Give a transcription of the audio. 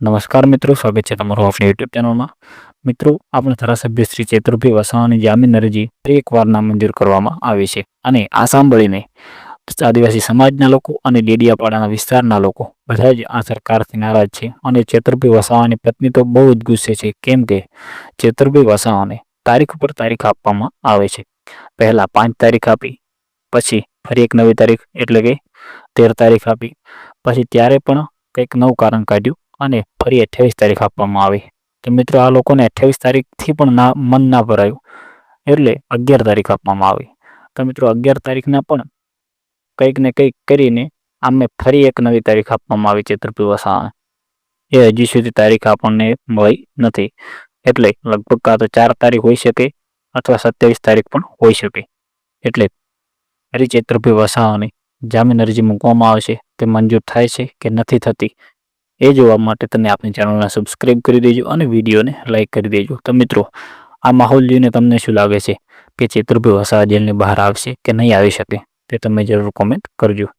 નમસ્કાર મિત્રો, સ્વાગત છે તમારું આપણી યુટ્યુબ ચેનલમાં મિત્રો, આપણે ધારાસભ્ય શ્રી ચેતુરભાઈ વસાવાની જામીન અરજી એક એકવાર નામંજૂર કરવામાં આવી છે અને આ સાંભળીને આદિવાસી સમાજના લોકો અને ડેડિયાપાડાના વિસ્તારના લોકો બધા જ આ સરકારથી નારાજ છે અને ચેતુરભાઈ વસાવાની પત્ની તો બહુ જ ગુસ્સે છે કેમ કે ચેતુરભાઈ વસાવાને તારીખ ઉપર તારીખ આપવામાં આવે છે. પહેલા પાંચ તારીખ આપી, પછી ફરી એક નવી તારીખ એટલે કે તેર તારીખ આપી, પછી ત્યારે પણ કંઈક નવું કારણ કાઢ્યું અને ફરી અઠ્યાવીસ તારીખ આપવામાં આવી. તો મિત્રો, આ લોકોને અઠ્યાવીસ તારીખથી પણ ના, મન ના ભરાયું. એટલે અગિયાર તારીખ આપવામાં આવી. તો મિત્રો, અગિયાર તારીખના પણ કંઈક ને કંઈક કરીને આમે ફરી એક નવી તારીખ આપવામાં આવી ચેતુરભાઈ વસાવાને એ હજી સુધી તારીખ આપણને મળી નથી. એટલે લગભગ કાં તો ચાર તારીખ હોઈ શકે અથવા સત્યાવીસ તારીખ પણ હોઈ શકે. એટલે ફરી ચેતુરભાઈ વસાવાની જામીન અરજી મૂકવામાં આવશે તે મંજૂર થાય છે કે નથી થતી એ જોવા માટે તમે આપણી ચેનલને સબસ્ક્રાઈબ કરી દેજો અને વિડીયોને લાઇક કરી દેજો. તો મિત્રો, આ માહોલ જોઈને તમને શું લાગે છે? કે ચેતુરભાઈ વસાવા જેલની બહાર આવશે કે નહીં આવી શકે? તે તમે જરૂર કોમેન્ટ કરજો.